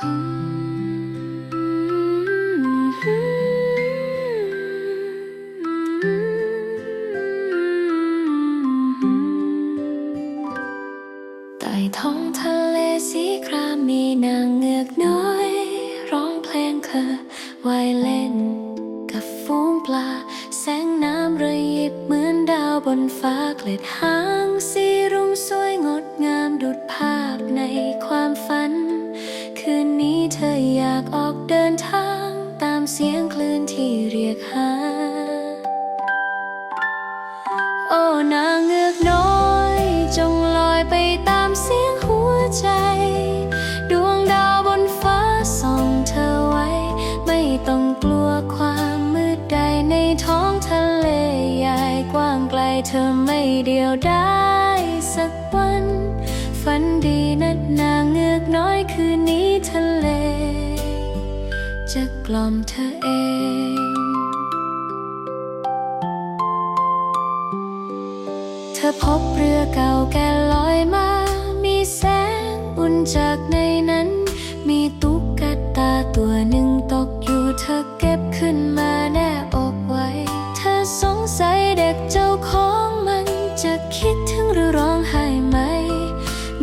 ใต้ท้องทะเลสีครามมีนางเงือกน้อย ร้องเพลงเคอไวายเล่น กับฟูงปลา แสงน้ำระยิบเหมือนดาวบนฟ้าเกล็ดหางสีรุ่งสวยงดงามดุดภาากออกเดินทางตามเสียงคลื่นที่เรียกหา โอ้นางเงือกน้อย จงลอยไปตามเสียงหัวใจ ดวงดาวบนฟ้าส่องเธอไว้ ไม่ต้องกลัวความมืดใดในท้องทะเลใหญ่กว้างไกลเธอไม่เดียวได้สักวัน ฝันดีนัดนางเงือกน้อยคืนนี้ทะเล จะกล่อมเธอเอง เธอพบเรือเก่าแก่ลอยมา มีแสงอุ่นจากในนั้น มีตุ๊กตาตัวหนึ่งตกอยู่เธอเก็บขึ้นมาแนบอกไว้ เธอสงสัยเด็กเจ้าของมันจะคิดถึงหรือร้องไห้ไหม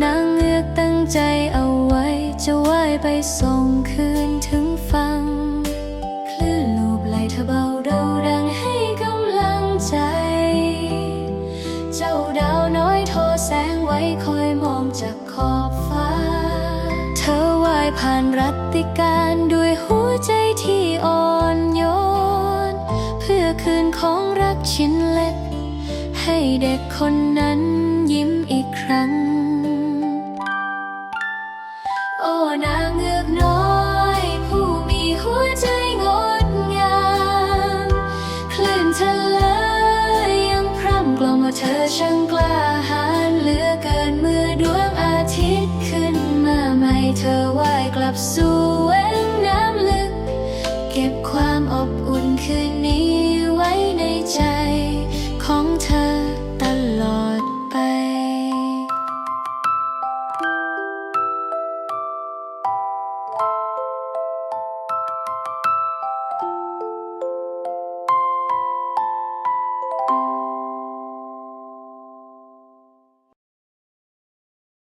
นางเงือกตั้งใจเอาไว้จะว่า ไปส่งคืนถึงฝั่งคลื่นลูบไหลเธอเบาเราดังให้กำลังใจ เจ้าดาวน้อยโทแสงไว้คอยมองจากขอบฟ้า เธอว่ายผ่านรัตติการด้วยหัวใจที่อ่อนโยน เพื่อคืนของรักชิ้นเล็ก ให้เด็กคนนั้นยิ้มอีก เธอช่างกล้าหาญเหลือเกินเมื่อดวงอาทิตย์ขึ้นมาใหม่เธอว่ายกลับสู่